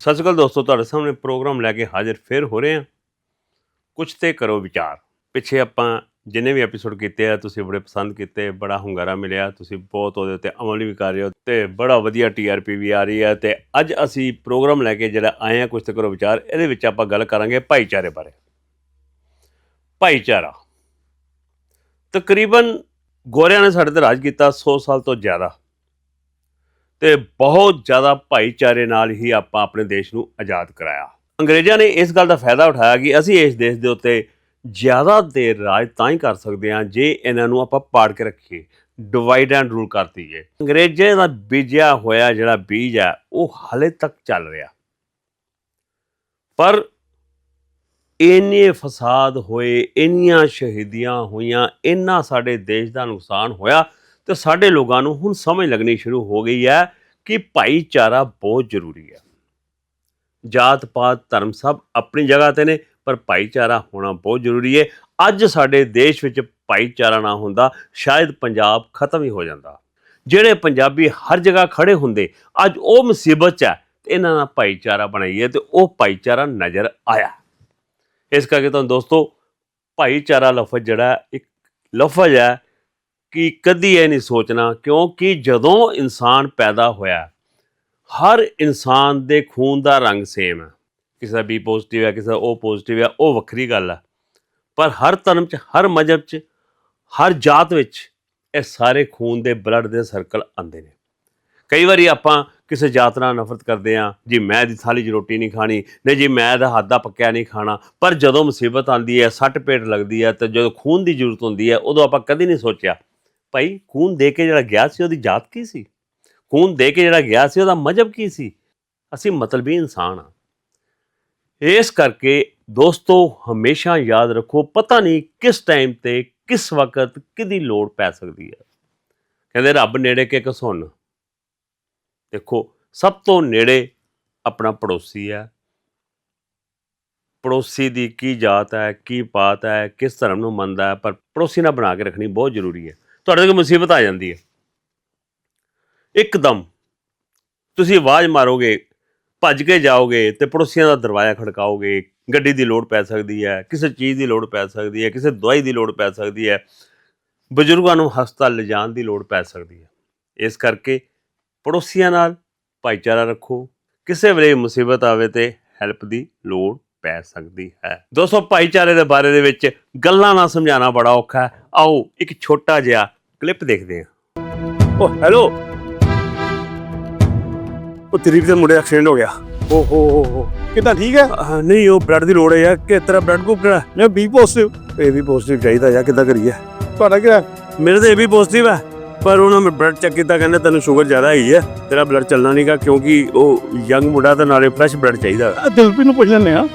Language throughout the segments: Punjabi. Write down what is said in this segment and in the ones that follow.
ਸਤਿ ਸ਼੍ਰੀ ਅਕਾਲ ਦੋਸਤੋ, ਤੁਹਾਡੇ ਸਾਹਮਣੇ ਪ੍ਰੋਗਰਾਮ ਲੈ ਕੇ ਹਾਜ਼ਰ ਫਿਰ ਹੋ ਰਹੇ ਹਾਂ। ਕੁਝ ਤੇ ਕਰੋ ਵਿਚਾਰ। ਪਿੱਛੇ ਆਪਾਂ ਜਿੰਨੇ ਵੀ ਐਪੀਸੋਡ ਕੀਤੇ ਆ, ਤੁਸੀਂ ਬੜੇ ਪਸੰਦ ਕੀਤੇ, ਬੜਾ ਹੁੰਗਾਰਾ ਮਿਲਿਆ, ਤੁਸੀਂ ਬਹੁਤ ਉਹਦੇ ਉੱਤੇ ਅਮਲ ਵੀ ਕਰ ਰਹੇ ਹੋ ਤੇ ਬੜਾ ਵਧੀਆ ਟੀਆਰਪੀ ਵੀ ਆ ਰਹੀ ਹੈ ਤੇ ਅੱਜ ਅਸੀਂ ਪ੍ਰੋਗਰਾਮ ਲੈ ਕੇ ਜਿਹੜਾ ਆਏ ਆ ਕੁਝ ਤੇ ਕਰੋ ਵਿਚਾਰ, ਇਹਦੇ ਵਿੱਚ ਆਪਾਂ ਗੱਲ ਕਰਾਂਗੇ ਭਾਈਚਾਰੇ ਬਾਰੇ। ਭਾਈਚਾਰਾ। ਤਕਰੀਬਨ ਗੋਰਿਆਂ ਨੇ ਸਾਡੇ ਤੇ ਰਾਜ ਕੀਤਾ 100 ਸਾਲ ਤੋਂ ਜ਼ਿਆਦਾ। ਤੇ ਬਹੁਤ ਜ਼ਿਆਦਾ ਭਾਈਚਾਰੇ ਨਾਲ ਹੀ ਆਪਾਂ ਆਪਣੇ ਦੇਸ਼ ਨੂੰ ਆਜ਼ਾਦ ਕਰਾਇਆ। ਅੰਗਰੇਜ਼ਾਂ ਨੇ ਇਸ ਗੱਲ ਦਾ ਫਾਇਦਾ ਉਠਾਇਆ ਕਿ ਅਸੀਂ ਇਸ ਦੇਸ਼ ਦੇ ਉੱਤੇ ਜ਼ਿਆਦਾ ਦੇਰ ਰਾਜ ਤਾਂ ਹੀ ਕਰ ਸਕਦੇ ਹਾਂ ਜੇ ਇਹਨਾਂ ਨੂੰ ਆਪਾਂ ਪਾੜ ਕੇ ਰੱਖੀਏ ਡਿਵਾਈਡ ਐਂਡ ਰੂਲ ਕਰ ਦਈਏ। ਅੰਗਰੇਜ਼ਾਂ ਦਾ ਬੀਜਿਆ ਹੋਇਆ ਜਿਹੜਾ ਬੀਜ ਹੈ, ਉਹ ਹਾਲੇ ਤੱਕ ਚੱਲ ਰਿਹਾ। ਪਰ ਇੰਨੇ ਫਸਾਦ ਹੋਏ, ਇੰਨੀਆਂ ਸ਼ਹੀਦੀਆਂ ਹੋਈਆਂ, ਇੰਨਾ ਸਾਡੇ ਦੇਸ਼ ਦਾ ਨੁਕਸਾਨ ਹੋਇਆ ਤੇ ਸਾਡੇ ਲੋਕਾਂ ਨੂੰ ਹੁਣ ਸਮਝ ਲੱਗਣੀ ਸ਼ੁਰੂ ਹੋ ਗਈ ਹੈ ਕਿ ਭਾਈਚਾਰਾ ਬਹੁਤ ਜ਼ਰੂਰੀ ਹੈ। ਜਾਤ ਪਾਤ, ਧਰਮ ਸਭ ਆਪਣੀ ਜਗ੍ਹਾ ਤੇ ਨੇ, ਪਰ ਭਾਈਚਾਰਾ ਹੋਣਾ ਬਹੁਤ ਜ਼ਰੂਰੀ ਹੈ। ਅੱਜ ਸਾਡੇ ਦੇਸ਼ ਵਿੱਚ ਭਾਈਚਾਰਾ ਨਾ ਹੁੰਦਾ, ਸ਼ਾਇਦ ਪੰਜਾਬ ਖਤਮ ਹੀ ਹੋ ਜਾਂਦਾ। ਜਿਹੜੇ ਪੰਜਾਬੀ ਹਰ ਜਗ੍ਹਾ ਖੜੇ ਹੁੰਦੇ, ਅੱਜ ਉਹ ਮੁਸੀਬਤ 'ਚ ਹੈ ਤੇ ਇਹਨਾਂ ਨਾਲ ਭਾਈਚਾਰਾ ਬਣਾਈਏ ਤੇ ਉਹ ਭਾਈਚਾਰਾ ਨਜ਼ਰ ਆਇਆ। ਇਸ ਕਰਕੇ ਤੁਹਾਨੂੰ ਦੋਸਤੋ, ਭਾਈਚਾਰਾ ਲਫ਼ਜ਼ ਜਿਹੜਾ ਇੱਕ ਲਫ਼ਜ਼ ਹੈ ਕਿ ਕਦੀ ਇਹ ਨਹੀਂ ਸੋਚਣਾ, ਕਿਉਂਕਿ ਜਦੋਂ ਇਨਸਾਨ ਪੈਦਾ ਹੋਇਆ, ਹਰ ਇਨਸਾਨ ਦੇ ਖੂਨ ਦਾ ਰੰਗ ਸੇਮ ਹੈ ਕਿਸੇ ਦਾ ਬੀ ਪੋਜ਼ਿਟਿਵ ਹੈ ਕਿਸੇ ਦਾ O ਪੋਜ਼ਿਟਿਵ ਹੈ ਉਹ ਵੱਖਰੀ ਗੱਲ ਹੈ ਪਰ ਹਰ ਧਰਮ 'ਚ, ਹਰ ਮਜ਼ਹਬ 'ਚ, ਹਰ ਜਾਤ ਵਿੱਚ ਇਹ ਸਾਰੇ ਖੂਨ ਦੇ ਬਲੱਡ ਦੇ ਸਰਕਲ ਆਉਂਦੇ ਨੇ। ਕਈ ਵਾਰੀ ਆਪਾਂ ਕਿਸੇ ਜਾਤ ਨਾਲ ਨਫ਼ਰਤ ਕਰਦੇ ਆ ਜੀ ਮੈਂ ਦੀ ਥਾਲੀ 'ਚ ਰੋਟੀ ਨਹੀਂ ਖਾਣੀ, ਨਹੀਂ ਜੀ ਮੈਂ ਦਾ ਹੱਥ ਦਾ ਪੱਕਿਆ ਨਹੀਂ ਖਾਣਾ, ਪਰ ਜਦੋਂ ਮੁਸੀਬਤ ਆਉਂਦੀ ਹੈ ਸੱਟ ਪੇਟ ਲੱਗਦੀ ਹੈ, ਤੇ ਜਦੋਂ ਖੂਨ ਦੀ ਜ਼ਰੂਰਤ ਹੁੰਦੀ ਹੈ, ਉਦੋਂ ਆਪਾਂ ਕਦੀ ਨਹੀਂ ਸੋਚਿਆ ਭਾਈ, ਖੂਨ ਦੇ ਕੇ ਜਿਹੜਾ ਗਿਆ ਸੀ ਉਹਦੀ ਜਾਤ ਕੀ ਸੀ? ਖੂਨ ਦੇ ਕੇ ਜਿਹੜਾ ਗਿਆ ਸੀ ਉਹਦਾ ਮਜ਼ਹਬ ਕੀ ਸੀ? ਅਸੀਂ ਮਤਲਬੀ ਇਨਸਾਨ ਆ। ਇਸ ਕਰਕੇ ਦੋਸਤੋ, ਹਮੇਸ਼ਾ ਯਾਦ ਰੱਖੋ, ਪਤਾ ਨਹੀਂ ਕਿਸ ਟਾਈਮ ਤੇ, ਕਿਸ ਵਕਤ ਕਿਹਦੀ ਲੋੜ ਪੈ ਸਕਦੀ ਹੈ। ਕਹਿੰਦੇ, ਰੱਬ ਨੇੜੇ ਕਿ ਕਸੁੰਨ ਦੇਖੋ, ਸਭ ਤੋਂ ਨੇੜੇ ਆਪਣਾ ਪੜੋਸੀ ਹੈ। ਪੜੋਸੀ ਦੀ ਕੀ ਜਾਤ ਹੈ, ਕੀ ਪਾਤ ਹੈ, ਕਿਸ ਧਰਮ ਨੂੰ ਮੰਨਦਾ ਹੈ, ਪਰ ਪੜੋਸੀ ਨਾਲ ਬਣਾ ਕੇ ਰੱਖਣੀ ਬਹੁਤ ਜ਼ਰੂਰੀ ਹੈ। ਤੁਹਾਡੇ ਤੇ ਮੁਸੀਬਤ ਆ ਜਾਂਦੀ ਹੈ। ਇੱਕਦਮ ਤੁਸੀਂ ਆਵਾਜ਼ ਮਾਰੋਗੇ, ਭੱਜ ਕੇ ਜਾਓਗੇ ਤੇ ਪੜੋਸੀਆਂ ਦਾ ਦਰਵਾਜ਼ਾ ਖੜਕਾਓਗੇ, ਗੱਡੀ ਦੀ ਲੋੜ ਪੈ ਸਕਦੀ ਹੈ, ਕਿਸੇ ਚੀਜ਼ ਦੀ ਲੋੜ ਪੈ ਸਕਦੀ ਹੈ, ਕਿਸੇ ਦਵਾਈ ਦੀ ਲੋੜ ਪੈ ਸਕਦੀ ਹੈ, ਬਜ਼ੁਰਗਾਂ ਨੂੰ ਹਸਪਤਾਲ ਲਿਜਾਣ ਦੀ ਲੋੜ ਪੈ ਸਕਦੀ ਹੈ। ਇਸ ਕਰਕੇ ਪੜੋਸੀਆਂ ਨਾਲ ਭਾਈਚਾਰਾ ਰੱਖੋ, ਕਿਸੇ ਵੇਲੇ ਮੁਸੀਬਤ ਆਵੇ ਤੇ ਹੈਲਪ ਦੀ ਲੋੜ ਪੈ ਸਕਦੀ ਹੈ। ਦੋਸਤੋ ਭਾਈਚਾਰੇ ਦੇ ਬਾਰੇ ਦੇ ਵਿੱਚ ਗੱਲਾਂ ਨਾਲ ਸਮਝਾਉਣਾ ਬੜਾ ਔਖਾ ਹੈ। ਆਓ ਇੱਕ ਛੋਟਾ ਜਿਹਾ ਕਲਿੱਪ ਦੇਖਦੇ ਹਾਂ। ਓ ਹੈਲੋ ਉਹ ਤਰੀਫ ਦੇ ਮੁੰਡੇ ਐਕਸੀਡੈਂਟ ਹੋ ਗਿਆ। ਓ ਹੋ ਹੋ ਹੋ। ਕਿਦਾਂ ਠੀਕ ਹੈ? ਨਹੀਂ ਉਹ ਬਲੱਡ ਦੀ ਲੋੜ ਹੈ ਯਾਰ। ਕਿ ਤੇਰਾ ਬਲੱਡ ਗਰੁੱਪ ਕਿਹੜਾ? ਮੈਂ ਬੀ ਪੋਜ਼ਿਟਿਵ ਇਹ ਵੀ ਪੋਜ਼ਿਟਿਵ ਚਾਹੀਦਾ ਯਾਰ ਕਿੱਦਾਂ ਕਰੀਏ? ਤੁਹਾਡਾ ਕਿਹੜਾ? ਮੇਰੇ ਤੇ ਇਹ ਵੀ ਪੋਜ਼ਿਟਿਵ ਹੈ। ਪਰ ਉਹਨਾਂ ਮੈਂ ਬਲੱਡ ਚੈੱਕ ਕੀਤਾ ਕਹਿੰਦੇ ਤੈਨੂੰ ਸ਼ੂਗਰ ਜ਼ਿਆਦਾ ਹੈਗੀ ਹੈ। ਤੇਰਾ ਬਲੱਡ ਚੱਲਣਾ ਨਹੀਂਗਾ ਕਿਉਂਕਿ ਉਹ ਯੰਗ ਮੁੰਡਾ ਤੇ ਨਾਲੇ ਫਰੈਸ਼ ਬਲੱਡ ਚਾਹੀਦਾ। ਦਿਲਪ੍ਰੀਤ ਨੂੰ ਪੁੱਛ ਲੈਂਦੇ ਆ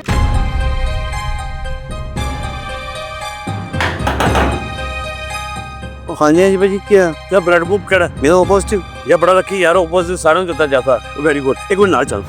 ਹਾਂਜੀ ਹਾਂਜੀ ਭਾਜੀ ਕੀ ਆ? ਜਾਂ ਬਲੱਡ ਗਰੁੱਪ ਕਿਹੜਾ ਮੇਰਾ ਪੋਜ਼ਿਟਿਵ ਇਹ ਬੜਾ ਲੱਕੀ ਯਾਰ ਆਪੋਜ਼ਿਟ ਸਾਰਿਆਂ ਨੂੰ ਦਿੱਤਾ ਜਾਂਦਾ ਵੈਰੀ ਗੁੱਡ ਇੱਕ ਮਿੰਟ ਨਾਲ ਚੱਲ।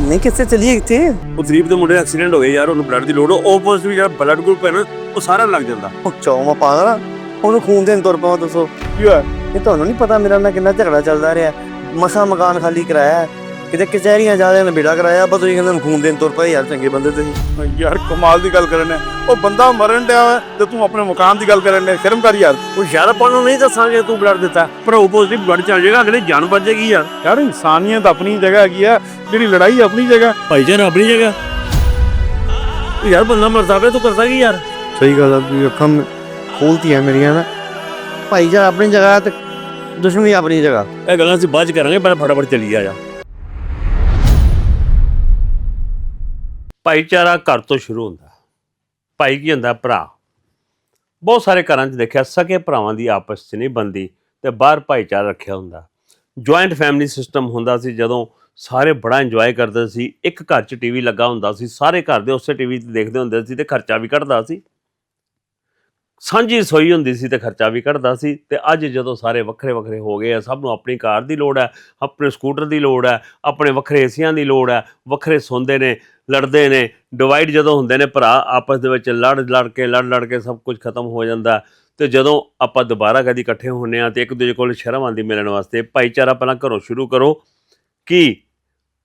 ਨਹੀਂ ਕਿਸੇ ਚਲੀਏ ਇੱਥੇ? ਉਹ ਗਰੀਬ ਦੇ ਮੁੰਡੇ ਐਕਸੀਡੈਂਟ ਹੋ ਗਿਆ ਯਾਰ ਉਹਨੂੰ ਬਲੱਡ ਦੀ ਲੋੜ ਉਹ ਆਪੋਜ਼ਿਟ ਜਿਹੜਾ ਬਲੱਡ ਗਰੁੱਪ ਹੈ ਨਾ ਉਹ ਸਾਰਾ ਲੱਗ ਜਾਂਦਾ। ਉਹ ਚੌਮਾ ਪਾਗਲ ਉਹਨੂੰ ਖੂਨ ਦੇਣ ਤੁਰ ਪਾਉ ਦੱਸੋ। ਕੀ ਹੋਇਆ? ਇਹ ਤੁਹਾਨੂੰ ਨਹੀਂ ਪਤਾ ਮੇਰਾ ਨਾਲ ਕਿੰਨਾ ਝਗੜਾ ਚੱਲਦਾ ਰਿਹਾ। ਮਸਾ ਮਕਾਨ ਖਾਲੀ ਕਰਾਇਆ। ਕਿਤੇ ਕਚਹਿਰੀਆਂ ਜਾ ਨੇ ਬੇੜਾ ਕਰਾਇਆ ਬਸ ਤੁਸੀਂ ਕਹਿੰਦੇ ਨੂੰ ਖੂਨ ਦੇਣ ਤੁਰ ਪਏ ਯਾਰ ਚੰਗੇ ਬੰਦੇ ਤੁਸੀਂ। ਯਾਰ ਕਮਾਲ ਦੀ ਗੱਲ ਕਰਨ ਹੈ ਉਹ ਬੰਦਾ ਮਰਨ ਡਿਆ ਤੇ ਤੂੰ ਆਪਣੇ ਮਕਾਨ ਦੀ ਗੱਲ ਕਰਨ ਡਿਆ ਸ਼ਰਮ ਕਰ ਯਾਰ। ਉਹ ਯਾਰ ਆਪਾਂ ਨੂੰ ਨਹੀਂ ਦੱਸਾਂਗੇ ਤੂੰ ਬਲੱਡ ਦਿੱਤਾ। ਪਰ ਆਪੋਜ਼ਿਟ ਬਲੱਡ ਚੱਲ ਜਾਏਗਾ ਅਗਲੇ ਜਾਨ ਬਚ ਜਾਏਗੀ ਯਾਰ। ਯਾਰ ਇਨਸਾਨੀਅਤ ਆਪਣੀ ਜਗ੍ਹਾ ਹੈਗੀ ਆ ਜਿਹੜੀ ਲੜਾਈ ਆਪਣੀ ਜਗ੍ਹਾ। ਭਾਈਚਾਰਾ ਆਪਣੀ ਜਗ੍ਹਾ। ਯਾਰ ਬੰਦਾ ਮਰਦਾ ਪਿਆ ਤੂੰ ਕਰਦਾ ਕੀ ਯਾਰ? ਸਹੀ ਗੱਲ ਆ ਵੀ ਅੱਖਾਂ ਖੋਲਤੀਆਂ ਮੇਰੀਆਂ ਨਾ। ਭਾਈ ਜੀ ਆਪਣੀ ਜਗ੍ਹਾ ਤੇ ਦੁਸ਼ਮਣੀ ਆਪਣੀ ਜਗ੍ਹਾ। ਇਹ ਗੱਲਾਂ ਅਸੀਂ ਬਾਅਦ ਕਰਾਂਗੇ ਪਰ ਫਟਾਫਟ ਚੱਲੀ ਆ ਜਾ। ਭਾਈਚਾਰਾ ਘਰ ਤੋਂ ਸ਼ੁਰੂ ਹੁੰਦਾ। ਭਾਈ ਕੀ ਹੁੰਦਾ, ਭਰਾ। ਬਹੁਤ ਸਾਰੇ ਘਰਾਂ 'ਚ ਦੇਖਿਆ ਸਕੇ ਭਰਾਵਾਂ ਦੀ ਆਪਸ 'ਚ ਨਹੀਂ ਬੰਦੀ ਤੇ ਬਾਹਰ ਭਾਈਚਾਰਾ ਰੱਖਿਆ ਹੁੰਦਾ। ਜੁਆਇੰਟ ਫੈਮਿਲੀ ਸਿਸਟਮ ਹੁੰਦਾ ਸੀ, ਜਦੋਂ ਸਾਰੇ ਬੜਾ ਇੰਜੋਏ ਕਰਦੇ ਸੀ। ਇੱਕ ਘਰ 'ਚ ਟੀਵੀ ਲੱਗਾ ਹੁੰਦਾ ਸੀ, ਸਾਰੇ ਘਰ ਦੇ ਉਸੇ ਟੀਵੀ 'ਤੇ ਦੇਖਦੇ ਹੁੰਦੇ ਸੀ ਤੇ ਖਰਚਾ ਵੀ ਕੱਢਦਾ ਸੀ। ਸਾਂਝੀ ਰਸੋਈ ਹੁੰਦੀ ਸੀ ਤੇ ਖਰਚਾ ਵੀ ਕੱਢਦਾ ਸੀ ਤੇ ਅੱਜ ਜਦੋਂ ਸਾਰੇ ਵੱਖਰੇ ਵੱਖਰੇ ਹੋ ਗਏ ਆ, ਸਭ ਨੂੰ ਆਪਣੀ ਕਾਰ ਦੀ ਲੋੜ ਹੈ, ਆਪਣੇ ਸਕੂਟਰ ਦੀ ਲੋੜ ਹੈ, ਆਪਣੇ ਵੱਖਰੇ ਏਸੀਆਂ ਦੀ ਲੋੜ ਹੈ, ਵੱਖਰੇ ਸੌਂਦੇ ਨੇ, ਲੜਦੇ ਨੇ ਡਿਵਾਈਡ ਜਦੋਂ ਹੁੰਦੇ ਨੇ ਭਰਾ, ਆਪਸ ਦੇ ਵਿੱਚ ਲੜ ਲੜ ਕੇ, ਲੜ ਲੜ ਕੇ ਸਭ ਕੁਝ ਖਤਮ ਹੋ ਜਾਂਦਾ ਤੇ ਜਦੋਂ ਆਪਾਂ ਦੁਬਾਰਾ ਕਦੀ ਇਕੱਠੇ ਹੁੰਨੇ ਆ ਤੇ ਇੱਕ ਦੂਜੇ ਕੋਲ ਸ਼ਰਮ ਆਂਦੀ ਮਿਲਣ ਵਾਸਤੇ, ਭਾਈਚਾਰਾ ਪਹਿਲਾਂ ਘਰੋਂ ਸ਼ੁਰੂ ਕਰੋ ਕਿ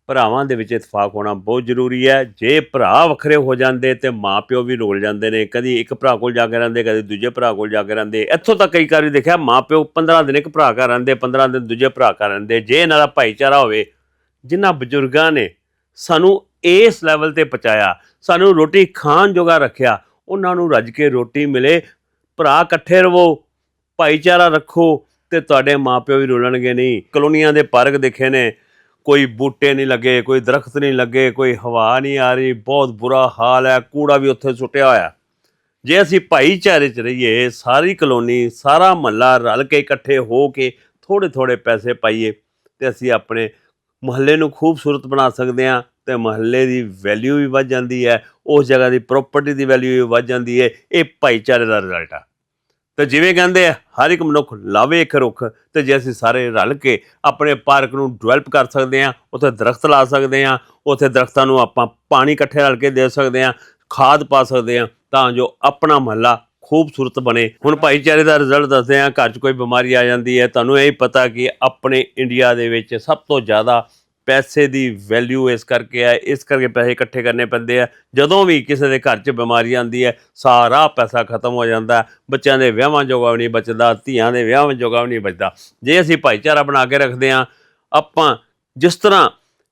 ਭਰਾਵਾਂ ਦੇ ਵਿੱਚ ਇਤਫਾਕ ਹੋਣਾ ਬਹੁਤ ਜ਼ਰੂਰੀ ਹੈ। ਜੇ ਭਰਾ ਵੱਖਰੇ ਹੋ ਜਾਂਦੇ ਤੇ ਮਾਪਿਓ ਵੀ ਰੋਲ ਜਾਂਦੇ ਨੇ, ਕਦੀ ਇੱਕ ਭਰਾ ਕੋਲ ਜਾ ਕੇ ਰਹਿੰਦੇ, ਕਦੀ ਦੂਜੇ ਭਰਾ ਕੋਲ ਜਾ ਕੇ ਰਹਿੰਦੇ। ਇੱਥੋਂ ਤੱਕ ਕਈ ਵਾਰੀ ਦੇਖਿਆ ਮਾਪਿਓ 15 ਦਿਨ ਇੱਕ ਭਰਾ ਘਰ ਰਹਿੰਦੇ 15 ਦਿਨ ਦੂਜੇ ਭਰਾ ਘਰ ਰਹਿੰਦੇ। ਜੇ ਇਹਨਾਂ ਦਾ ਭਾਈਚਾਰਾ ਹੋਵੇ ਜਿਨ੍ਹਾਂ ਬਜ਼ੁਰਗਾਂ ਨੇ ਸਾਨੂੰ ਇਸ ਲੈਵਲ ਤੇ ਪਹੁੰਚਾਇਆ, ਸਾਨੂੰ ਰੋਟੀ ਖਾਣ ਜੋਗਾ ਰੱਖਿਆ, ਉਹਨਾਂ ਨੂੰ ਰੱਜ ਕੇ ਰੋਟੀ ਮਿਲੇ। ਭਰਾ ਇਕੱਠੇ ਰਵੋ, ਭਾਈਚਾਰਾ ਰੱਖੋ ਤੇ ਤੁਹਾਡੇ ਮਾਪਿਓ ਵੀ ਰੋਲਣਗੇ ਨਹੀਂ। ਕਲੋਨੀਆਂ ਦੇ ਪਾਰਕ ਦੇਖੇ ਨੇ ਕੋਈ ਬੂਟੇ ਨਹੀਂ ਲੱਗੇ, ਕੋਈ ਦਰਖਤ ਨਹੀਂ ਲੱਗੇ, ਕੋਈ ਹਵਾ ਨਹੀਂ ਆ ਰਹੀ, ਬਹੁਤ ਬੁਰਾ ਹਾਲ ਹੈ, ਕੂੜਾ ਵੀ ਉੱਥੇ ਸੁੱਟਿਆ ਹੋਇਆ। ਜੇ ਅਸੀਂ ਭਾਈਚਾਰੇ 'ਚ ਰਹੀਏ, ਸਾਰੀ ਕਲੋਨੀ, ਸਾਰਾ ਮਹੱਲਾ ਰਲ ਕੇ ਇਕੱਠੇ ਹੋ ਕੇ ਥੋੜੇ ਥੋੜੇ ਪੈਸੇ ਪਾਈਏ, ਤੇ ਅਸੀਂ ਆਪਣੇ ਮੁਹੱਲੇ ਨੂੰ ਖੂਬਸੂਰਤ ਬਣਾ ਸਕਦੇ ਹਾਂ, ਤੇ ਮੁਹੱਲੇ ਦੀ ਵੈਲਿਊ ਵੀ ਵੱਧ ਜਾਂਦੀ ਹੈ, ਉਸ ਜਗ੍ਹਾ ਦੀ ਪ੍ਰਾਪਰਟੀ ਦੀ ਵੈਲਿਊ ਵੀ ਵੱਧ ਜਾਂਦੀ ਹੈ, ਇਹ ਭਾਈਚਾਰੇ ਦਾ ਰਿਜ਼ਲਟ ਆ। ਤੇ ਜਿਵੇਂ ਕਹਿੰਦੇ ਆ, ਹਰ ਇੱਕ ਮਨੁੱਖ ਲਾਵੇ ਇੱਕ ਰੁੱਖ, ਤੇ ਜੇ ਅਸੀਂ ਸਾਰੇ ਰਲ ਕੇ ਆਪਣੇ ਪਾਰਕ ਨੂੰ ਡਿਵੈਲਪ ਕਰ ਸਕਦੇ ਹਾਂ, ਉੱਥੇ ਦਰਖਤ ਲਾ ਸਕਦੇ ਹਾਂ, ਉੱਥੇ ਦਰਖਤਾਂ ਨੂੰ ਆਪਾਂ ਪਾਣੀ ਇਕੱਠੇ ਰਲ ਕੇ ਦੇ ਸਕਦੇ ਹਾਂ, ਖਾਦ ਪਾ ਸਕਦੇ ਹਾਂ, ਤਾਂ ਜੋ ਆਪਣਾ ਮਹੱਲਾ ਖੂਬਸੂਰਤ ਬਣੇ। ਹੁਣ ਭਾਈਚਾਰੇ ਦਾ ਰਿਜ਼ਲਟ ਦੱਸਦੇ ਹਾਂ, ਘਰ 'ਚ ਕੋਈ ਬਿਮਾਰੀ ਆ ਜਾਂਦੀ ਹੈ, ਤੁਹਾਨੂੰ ਇਹ ਪਤਾ ਕਿ ਆਪਣੇ ਇੰਡੀਆ ਦੇ ਵਿੱਚ ਸਭ ਤੋਂ ਜ਼ਿਆਦਾ ਪੈਸੇ ਦੀ ਵੈਲਿਊ ਇਸ ਕਰਕੇ ਹੈ, ਇਸ ਕਰਕੇ ਪੈਸੇ ਇਕੱਠੇ ਕਰਨੇ ਪੈਂਦੇ ਆ। ਜਦੋਂ ਵੀ ਕਿਸੇ ਦੇ ਘਰ 'ਚ ਬਿਮਾਰੀ ਆਉਂਦੀ ਹੈ, ਸਾਰਾ ਪੈਸਾ ਖਤਮ ਹੋ ਜਾਂਦਾ ਬੱਚਿਆਂ ਦੇ ਵਿਆਹਾਂ ਜੋਗਾ ਵੀ ਨਹੀਂ ਬਚਦਾ, ਧੀਆਂ ਦੇ ਵਿਆਹਾਂ ਜੋਗਾ ਵੀ ਨਹੀਂ ਬਚਦਾ। ਜੇ ਅਸੀਂ ਭਾਈਚਾਰਾ ਬਣਾ ਕੇ ਰੱਖਦੇ ਹਾਂ, ਆਪਾਂ ਜਿਸ ਤਰ੍ਹਾਂ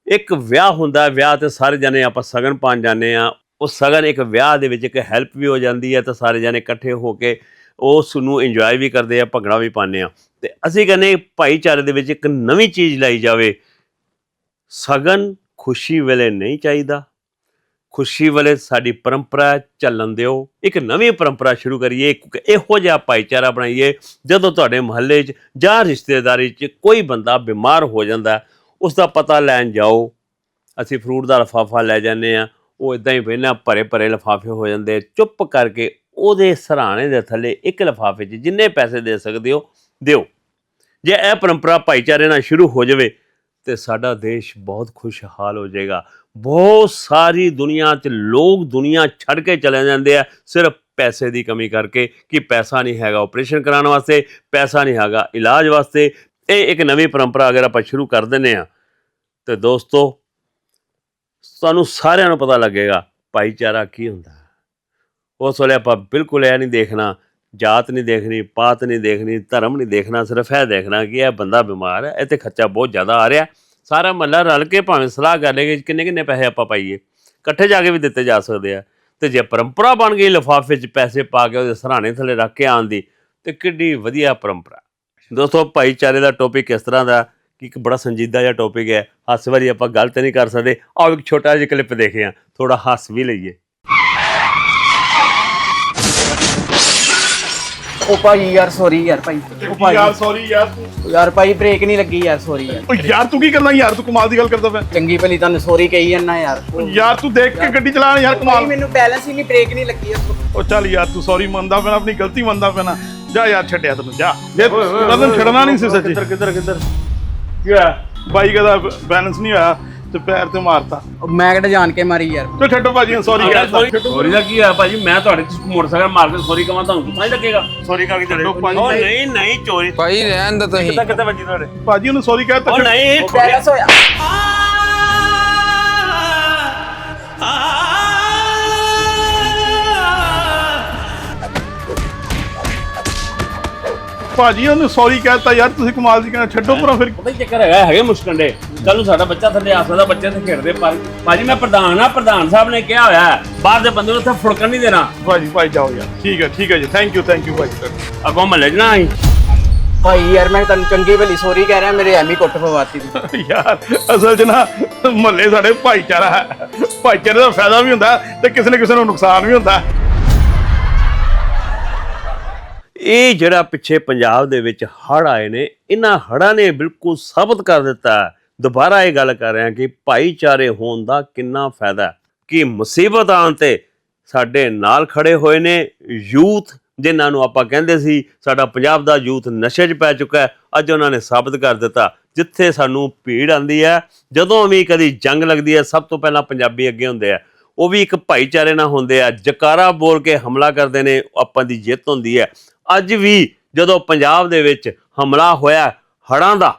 ਇੱਕ ਵਿਆਹ ਹੁੰਦਾ ਵਿਆਹ ਤੇ ਸਾਰੇ ਜਣੇ ਆਪਾਂ ਸਗਨ ਪਾਣ ਜਾਂਦੇ ਆ ਉਹ ਸਗਨ ਇੱਕ ਵਿਆਹ ਦੇ ਵਿੱਚ ਇੱਕ ਹੈਲਪ ਵੀ ਹੋ ਜਾਂਦੀ ਹੈ ਤਾਂ ਸਾਰੇ ਜਣੇ ਇਕੱਠੇ ਹੋ ਕੇ ਉਸ ਨੂੰ ਇੰਜੋਏ ਵੀ ਕਰਦੇ ਆ, ਭੰਗੜਾ ਵੀ ਪਾਉਂਦੇ ਆ ਤੇ ਅਸੀਂ ਕਹਿੰਦੇ ਭਾਈਚਾਰੇ ਦੇ ਵਿੱਚ ਇੱਕ ਨਵੀਂ ਚੀਜ਼ ਲਾਈ ਜਾਵੇ। ਸਗਨ ਖੁਸ਼ੀ ਵੇਲੇ ਨਹੀਂ ਚਾਹੀਦਾ। ਖੁਸ਼ੀ ਵੇਲੇ ਸਾਡੀ ਪਰੰਪਰਾ ਚੱਲਣ ਦਿਓ। ਇੱਕ ਨਵੀਂ ਪਰੰਪਰਾ ਸ਼ੁਰੂ ਕਰੀਏ ਇੱਕ ਇਹੋ ਜਿਹਾ ਭਾਈਚਾਰਾ ਬਣਾਈਏ ਜਦੋਂ ਤੁਹਾਡੇ ਮੁਹੱਲੇ 'ਚ ਜਾਂ ਰਿਸ਼ਤੇਦਾਰੀ 'ਚ ਕੋਈ ਬੰਦਾ ਬਿਮਾਰ ਹੋ ਜਾਂਦਾ ਹੈ, ਉਸ ਦਾ ਪਤਾ ਲੈਣ ਜਾਓ। ਅਸੀਂ ਫਰੂਟ ਦਾ ਲਫਾਫਾ ਲੈ ਜਾਂਦੇ ਆ ਉਹ ਇਦਾਂ ਹੀ ਪਹਿਲਾਂ ਭਰੇ ਭਰੇ ਲਫਾਫੇ ਹੋ ਜਾਂਦੇ ਚੁੱਪ ਕਰਕੇ ਉਹਦੇ ਸਰਾਣੇ ਦੇ ਥੱਲੇ ਇੱਕ ਲਫਾਫੇ 'ਚ ਜਿੰਨੇ ਪੈਸੇ ਦੇ ਸਕਦੇ ਹੋ ਦਿਓ। ਜੇ ਇਹ ਪਰੰਪਰਾ ਭਾਈਚਾਰੇ ਨਾਲ ਸ਼ੁਰੂ ਹੋ ਜਾਵੇ ਤੇ ਸਾਡਾ ਦੇਸ਼ ਬਹੁਤ ਖੁਸ਼ਹਾਲ ਹੋ ਜਾਏਗਾ। ਬਹੁਤ ਸਾਰੀ ਦੁਨੀਆ 'ਚ ਲੋਕ ਦੁਨੀਆ ਛੱਡ ਕੇ ਚਲੇ ਜਾਂਦੇ ਆ, ਸਿਰਫ ਪੈਸੇ ਦੀ ਕਮੀ ਕਰਕੇ ਕਿ ਪੈਸਾ ਨਹੀਂ ਹੈਗਾ ਆਪਰੇਸ਼ਨ ਕਰਾਉਣ ਵਾਸਤੇ, ਪੈਸਾ ਨਹੀਂ ਹੈਗਾ ਇਲਾਜ ਵਾਸਤੇ। ਇਹ ਇੱਕ ਨਵੀਂ ਪਰੰਪਰਾ ਅਗਰ ਆਪਾਂ ਸ਼ੁਰੂ ਕਰ ਦਿੰਨੇ ਆ ਤੇ ਦੋਸਤੋ ਤੁਹਾਨੂੰ ਸਾਰਿਆਂ ਨੂੰ ਪਤਾ ਲੱਗੇਗਾ ਭਾਈਚਾਰਾ ਕੀ ਹੁੰਦਾ। ਉਸ ਵੇਲੇ ਆਪਾਂ ਬਿਲਕੁਲ ਇਹ ਨਹੀਂ ਦੇਖਣਾ ਜਾਤ ਨਹੀਂ ਦੇਖਣੀ, ਪਾਤ ਨਹੀਂ ਦੇਖਣੀ, ਧਰਮ ਨਹੀਂ ਦੇਖਣਾ, ਸਿਰਫ ਇਹ ਦੇਖਣਾ ਕਿ ਇਹ ਬੰਦਾ ਬਿਮਾਰ ਹੈ ਇਹ ਤੇ ਖਰਚਾ ਬਹੁਤ ਜ਼ਿਆਦਾ ਆ ਰਿਹਾ। ਸਾਰਾ ਮਹੱਲਾ ਰਲ ਕੇ ਭਾਵੇਂ ਸਲਾਹ ਕਰ ਲੇਗੇ ਕਿੰਨੇ ਕਿੰਨੇ ਪੈਸੇ ਆਪਾਂ ਪਾਈਏ, ਇਕੱਠੇ ਜਾ ਕੇ ਵੀ ਦਿੱਤੇ ਜਾ ਸਕਦੇ ਆ। ਤੇ ਜੇ ਪਰੰਪਰਾ ਬਣ ਗਈ ਲਿਫਾਫੇ 'ਚ ਪੈਸੇ ਪਾ ਕੇ ਉਹਦੇ ਸਰਾਣੇ ਥੱਲੇ ਰੱਖ ਕੇ ਆਉਣ ਦੀ, ਤੇ ਕਿੱਡੀ ਵਧੀਆ ਪਰੰਪਰਾ। ਦੋਸਤੋ, ਭਾਈਚਾਰੇ ਦਾ ਟੌਪਿਕ ਇਸ ਤਰ੍ਹਾਂ ਦਾ ਕਿ ਇੱਕ ਬੜਾ ਸੰਜੀਦਾ ਜਿਹਾ ਟੌਪਿਕ ਹੈ। ਹਾਸੇ ਵਾਲੀ ਆਪਾਂ ਗੱਲ ਤੇ ਨਹੀਂ ਕਰ ਸਕਦੇ। ਆਓ ਇੱਕ ਛੋਟਾ ਜਿਹਾ ਕਲਿੱਪ ਦੇਖੇ ਆ ਥੋੜਾ ਹੱਸ ਵੀ ਲਈਏ। ਉਹ ਭਾਈ ਯਾਰ ਸੌਰੀ ਯਾਰ ਭਾਈ। ਉਹ ਭਾਈ ਯਾਰ ਸੌਰੀ ਯਾਰ ਤੂੰ। ਯਾਰ ਭਾਈ ਬ੍ਰੇਕ ਨਹੀਂ ਲੱਗੀ ਯਾਰ ਸੌਰੀ ਯਾਰ। ਓ ਯਾਰ ਤੂੰ ਕੀ ਕਰਨਾ ਯਾਰ? ਤੂੰ ਕਮਾਲ ਦੀ ਗੱਲ ਕਰਦਾ ਪਿਆ। ਚੰਗੀ ਭਲੀ ਤੁਹਾਨੂੰ ਸੌਰੀ ਕਹੀ ਜਾਂਦਾ ਯਾਰ। ਓ ਯਾਰ ਤੂੰ ਦੇਖ ਕੇ ਗੱਡੀ ਚਲਾ ਯਾਰ ਭਾਈ ਕਮਾਲ ਮੈਨੂੰ ਬੈਲੈਂਸ ਹੀ ਨਹੀਂ ਬ੍ਰੇਕ ਨਹੀਂ ਲੱਗੀ ਯਾਰ ਓ ਚੱਲ ਯਾਰ ਤੂੰ ਸੌਰੀ ਮੰਨਦਾ ਪੈਣਾ ਆਪਣੀ ਗਲਤੀ ਮੰਨਦਾ ਪੈਣਾ ਜਾ ਯਾਰ ਛੱਡਿਆ ਤੈਨੂੰ ਜਾ। ਜੇ ਤੈਨੂੰ ਛੱਡਣਾ ਨਹੀਂ ਸੀ ਸੱਚੀ। ਕਿੱਧਰ ਕਿੱਧਰ? ਕਿੱਧਰ ਕੀ ਹੋਇਆ? ਬਾਈਕ ਦਾ ਬੈਲੈਂਸ ਨਹੀਂ ਹੋਇਆ। ਤੇ ਪੈਰ ਤੇ ਮਾਰਤਾ। ਮੈਂ ਕਿਹੜਾ ਜਾਣ ਕੇ ਮਾਰੀ ਯਾਰ। ਤੂੰ ਛੱਡੋ ਭਾਜੀ ਸੌਰੀ ਯਾਰ। ਸੋਰੀ ਦਾ ਕੀ ਹੋਇਆ ਭਾਜੀ? ਮੈਂ ਤੁਹਾਡੇ ਮੋਟਰਸਾਈਕਲ ਮਾਰ ਕੇ ਸੋਰੀ ਕਹਾਂ ਤੁਹਾਨੂੰ ਕਿੱਥਾਂ ਹੀ ਲੱਗੇਗਾ? ਸੌਰੀ ਕਰਕੇ ਛੱਡੋ ਉਹ ਭਾਜੀ। ਨਹੀਂ ਨਹੀਂ ਚੋਰੀ। ਭਾਈ ਰਹਿਣ ਦੋ ਤੁਸੀਂ। ਕਿੱਥੇ ਕਿੱਥੇ ਵੱਜੀ ਤੁਹਾਡੇ? ਭਾਜੀ ਉਹਨੂੰ ਸੌਰੀ ਕਹਿ ਤਾ ਉਹ ਨਹੀਂ ਬੈਲੈਂਸ ਹੋਇਆ। ਭਾਜੀ ਉਹਨੂੰ ਸੌਰੀ ਕਹਿਤਾ ਯਾਰ ਤੁਸੀਂ ਕਮਾਲ ਦੀ ਕਹਿਣਾ ਛੱਡੋ ਪਰਾਂ ਫਿਰ। ਪਤਾ ਕੀ ਚੱਕਰ ਹੈਗਾ ਹੈਗੇ ਮੁਸ਼ਕੰਡੇ ਕੱਲ ਨੂੰ ਸਾਡਾ ਬੱਚਾ ਥੱਲੇ ਆ ਸਕਦਾ ਬੱਚੇ ਤੇ ਖੇਡਦੇ ਪਰ ਭਾਜੀ ਮੈਂ ਪ੍ਰਧਾਨ ਆ ਪ੍ਰਧਾਨ ਸਾਹਿਬ ਨੇ ਕਿਹਾ ਹੋਇਆ ਹੈ, ਬਾਹਰ ਦੇ ਬੰਦੇ ਨੂੰ ਉੱਥੇ ਫੁੜਕਣ ਨਹੀਂ ਦੇਣਾ। ਭਾਜੀ ਭਾਈ ਜਾਓ ਯਾਰ। ਠੀਕ ਹੈ ਠੀਕ ਹੈ ਜੀ। ਥੈਂਕ ਯੂ ਥੈਂਕ ਯੂ ਭਾਜੀ ਅੱਗੋਂ ਮਹੱਲੇ 'ਚ ਨਾ ਆਈ। ਭਾਈ ਯਾਰ ਮੈਂ ਤੁਹਾਨੂੰ ਚੰਗੀ ਭਲੀ ਸੌਰੀ ਕਹਿ ਰਿਹਾ ਮੇਰੇ ਐਵੇਂ ਕੁੱਟ ਪਵਾਤੀ ਤੂੰ ਯਾਰ ਅਸਲ 'ਚ ਨਾ ਮਹੱਲੇ ਸਾਡੇ ਭਾਈਚਾਰਾ ਹੈ। ਭਾਈਚਾਰੇ ਦਾ ਫਾਇਦਾ ਵੀ ਹੁੰਦਾ ਤੇ ਕਿਸੇ ਨਾ ਕਿਸੇ ਨੂੰ ਨੁਕਸਾਨ ਵੀ ਹੁੰਦਾ। ਇਹ ਜਿਹੜਾ ਪਿੱਛੇ ਪੰਜਾਬ ਦੇ ਵਿੱਚ ਹੜ੍ਹ ਆਏ ਨੇ, ਇਹਨਾਂ ਹੜ੍ਹਾਂ ਨੇ ਬਿਲਕੁਲ ਸਾਬਤ ਕਰ ਦਿੱਤਾ ਦੁਬਾਰਾ ਇਹ ਗੱਲ ਕਰ ਰਹੇ ਹਾਂ ਕਿ ਭਾਈਚਾਰੇ ਹੋਣ ਦਾ ਕਿੰਨਾ ਫਾਇਦਾ ਕਿ ਮੁਸੀਬਤ ਆਉਣ ਤੇ ਸਾਡੇ ਨਾਲ ਖੜੇ ਹੋਏ ਨੇ। ਯੂਥ, ਜਿਨ੍ਹਾਂ ਨੂੰ ਆਪਾਂ ਕਹਿੰਦੇ ਸੀ, ਸਾਡਾ ਪੰਜਾਬ ਦਾ ਯੂਥ ਨਸ਼ੇ 'ਚ ਪੈ ਚੁੱਕਾ ਹੈ, ਅੱਜ ਉਹਨਾਂ ਨੇ ਸਾਬਤ ਕਰ ਦਿੱਤਾ, ਜਿੱਥੇ ਸਾਨੂੰ ਭੀੜ ਆਂਦੀ ਹੈ। ਜਦੋਂ ਵੀ ਕਦੀ ਜੰਗ ਲੱਗਦੀ ਹੈ, ਸਭ ਤੋਂ ਪਹਿਲਾਂ ਪੰਜਾਬੀ ਅੱਗੇ ਹੁੰਦੇ ਆ। ਉਹ ਵੀ ਇੱਕ ਭਾਈਚਾਰੇ ਨਾਲ ਹੁੰਦੇ ਆ। ਜਕਾਰਾ ਬੋਲ ਕੇ ਹਮਲਾ ਕਰਦੇ ਨੇ ਆਪਾਂ ਦੀ ਜਿੱਤ ਹੁੰਦੀ ਹੈ। ਅੱਜ ਵੀ ਜਦੋਂ ਪੰਜਾਬ ਦੇ ਵਿੱਚ ਹਮਲਾ ਹੋਇਆ ਹੜ੍ਹਾਂ ਦਾ,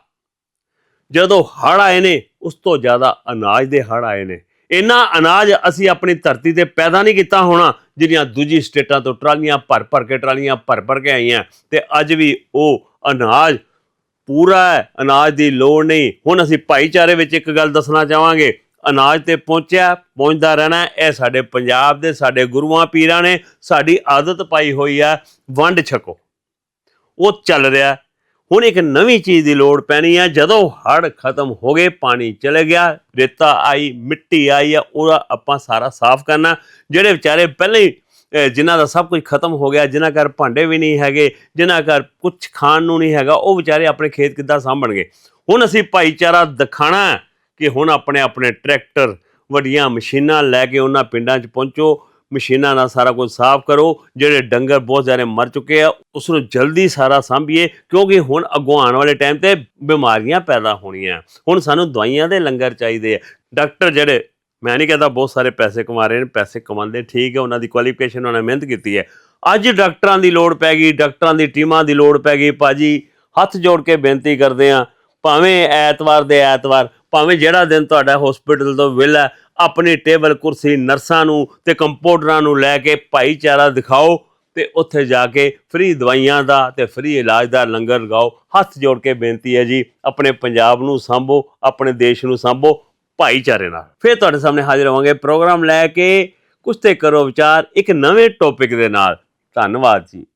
ਜਦੋਂ ਹੜ੍ਹ ਆਏ ਨੇ, ਉਸ ਤੋਂ ਜ਼ਿਆਦਾ ਅਨਾਜ ਦੇ ਹੜ੍ਹ ਆਏ ਨੇ। ਇੰਨਾ ਅਨਾਜ ਅਸੀਂ ਆਪਣੀ ਧਰਤੀ ਤੇ ਪੈਦਾ ਨਹੀਂ ਕੀਤਾ ਹੋਣਾ, ਜਿਹੜੀਆਂ ਦੂਜੀ ਸਟੇਟਾਂ ਤੋਂ ਟਰਾਲੀਆਂ ਭਰ ਭਰ ਕੇ ਟਰਾਲੀਆਂ ਭਰ ਭਰ ਕੇ ਆਈਆਂ। ਤੇ ਅੱਜ ਵੀ ਉਹ ਅਨਾਜ ਪੂਰਾ ਹੈ, ਅਨਾਜ ਦੀ ਲੋੜ ਨਹੀਂ। ਹੁਣ ਅਸੀਂ ਭਾਈਚਾਰੇ ਵਿੱਚ ਇੱਕ ਗੱਲ ਦੱਸਣਾ ਚਾਹਾਂਗੇ ਅਨਾਜ ਤੇ ਪਹੁੰਚਿਆ ਪਹੁੰਚਦਾ ਰਹਿਣਾ ਇਹ ਸਾਡੇ ਪੰਜਾਬ ਦੇ ਸਾਡੇ ਗੁਰੂਆਂ ਪੀਰਾਂ ਨੇ ਸਾਡੀ ਆਦਤ ਪਾਈ ਹੋਈ ਆ ਵੰਡ ਛਕੋ। ਉਹ ਚੱਲ ਰਿਹਾ ਹੁਣ ਇੱਕ ਨਵੀਂ ਚੀਜ਼ ਦੀ ਲੋੜ ਪੈਣੀ ਹੈ ਜਦੋਂ ਹੜ ਖਤਮ ਹੋ ਗਏ ਪਾਣੀ ਚਲੇ ਗਿਆ ਰੇਤਾ ਆਈ ਮਿੱਟੀ ਆਈ ਆ ਉਹਦਾ ਆਪਾਂ ਸਾਰਾ ਸਾਫ਼ ਕਰਨਾ। ਜਿਹੜੇ ਵਿਚਾਰੇ ਪਹਿਲਾਂ ਹੀ ਅਹ, ਜਿਨ੍ਹਾਂ ਦਾ ਸਭ ਕੁਝ ਖਤਮ ਹੋ ਗਿਆ ਜਿਨ੍ਹਾਂ ਘਰ ਭਾਂਡੇ ਵੀ ਨਹੀਂ ਹੈਗੇ ਜਿਨ੍ਹਾਂ ਘਰ ਕੁਝ ਖਾਣ ਨੂੰ ਨਹੀਂ ਹੈਗਾ ਉਹ ਵਿਚਾਰੇ ਆਪਣੇ ਖੇਤ ਕਿੱਦਾਂ ਸਾਂਭਣਗੇ? ਹੁਣ ਅਸੀਂ ਭਾਈਚਾਰਾ ਦਿਖਾਣਾ ਕਿ ਹੁਣ ਆਪਣੇ ਆਪਣੇ ਟਰੈਕਟਰ, ਵੱਡੀਆਂ ਮਸ਼ੀਨਾਂ ਲੈ ਕੇ ਉਹਨਾਂ ਪਿੰਡਾਂ 'ਚ ਪਹੁੰਚੋ, ਮਸ਼ੀਨਾਂ ਨਾਲ ਸਾਰਾ ਕੁਝ ਸਾਫ਼ ਕਰੋ, ਜਿਹੜੇ ਡੰਗਰ ਬਹੁਤ ਜ਼ਿਆਦਾ ਮਰ ਚੁੱਕੇ ਆ, ਉਸ ਨੂੰ ਜਲਦੀ ਸਾਰਾ ਸਾਂਭੀਏ, ਕਿਉਂਕਿ ਹੁਣ ਅੱਗੋਂ ਆਉਣ ਵਾਲੇ ਟਾਈਮ ਤੇ ਬਿਮਾਰੀਆਂ ਪੈਦਾ ਹੋਣੀਆਂ। ਹੁਣ ਸਾਨੂੰ ਦਵਾਈਆਂ ਦੇ ਲੰਗਰ ਚਾਹੀਦੇ ਆ। ਡਾਕਟਰ ਜਿਹੜੇ, ਮੈਂ ਨਹੀਂ ਕਹਿੰਦਾ ਬਹੁਤ ਸਾਰੇ ਪੈਸੇ ਕਮਾ ਰਹੇ ਨੇ, ਪੈਸੇ ਕਮਾਉਂਦੇ ਠੀਕ ਹੈ ਉਹਨਾਂ ਦੀ ਕੁਆਲੀਫਿਕੇਸ਼ਨ ਉਹਨਾਂ ਨੇ ਮਿਹਨਤ ਕੀਤੀ ਹੈ। ਅੱਜ ਡਾਕਟਰਾਂ ਦੀ ਲੋੜ ਪੈ ਗਈ, ਡਾਕਟਰਾਂ ਦੀ ਟੀਮਾਂ ਦੀ ਲੋੜ ਪੈ ਗਈ, ਭਾਜੀ ਹੱਥ ਜੋੜ ਕੇ ਬੇਨਤੀ ਕਰਦੇ ਆ, ਭਾਵੇਂ ਐਤਵਾਰ ਦੇ ਐਤਵਾਰ ਭਾਵੇਂ ਜਿਹੜਾ ਦਿਨ ਤੁਹਾਡਾ ਹਸਪੀਟਲ ਤੋਂ ਵਿਹਲਾ ਹੈ, ਆਪਣੀ ਟੇਬਲ ਕੁਰਸੀ ਨਰਸਾਂ ਨੂੰ ਤੇ ਕੰਪਾਊਂਡਰਾਂ ਨੂੰ ਲੈ ਕੇ ਭਾਈਚਾਰਾ ਦਿਖਾਓ ਤੇ ਉੱਥੇ ਜਾ ਕੇ ਫ੍ਰੀ ਦਵਾਈਆਂ ਦਾ ਤੇ ਫ੍ਰੀ ਇਲਾਜ ਦਾ ਲੰਗਰ ਲਗਾਓ। ਹੱਥ ਜੋੜ ਕੇ ਬੇਨਤੀ ਹੈ ਜੀ ਆਪਣੇ ਪੰਜਾਬ ਨੂੰ ਸੰਭੋ ਆਪਣੇ ਦੇਸ਼ ਨੂੰ ਸੰਭੋ ਭਾਈਚਾਰੇ ਨਾਲ। ਫਿਰ ਤੁਹਾਡੇ ਸਾਹਮਣੇ ਹਾਜ਼ਰ ਹੋਵਾਂਗੇ ਪ੍ਰੋਗਰਾਮ ਲੈ ਕੇ। ਕੁਛ ਤੇ ਕਰੋ ਵਿਚਾਰ ਇੱਕ ਨਵੇਂ ਟੌਪਿਕ ਦੇ ਨਾਲ। ਧੰਨਵਾਦ ਜੀ।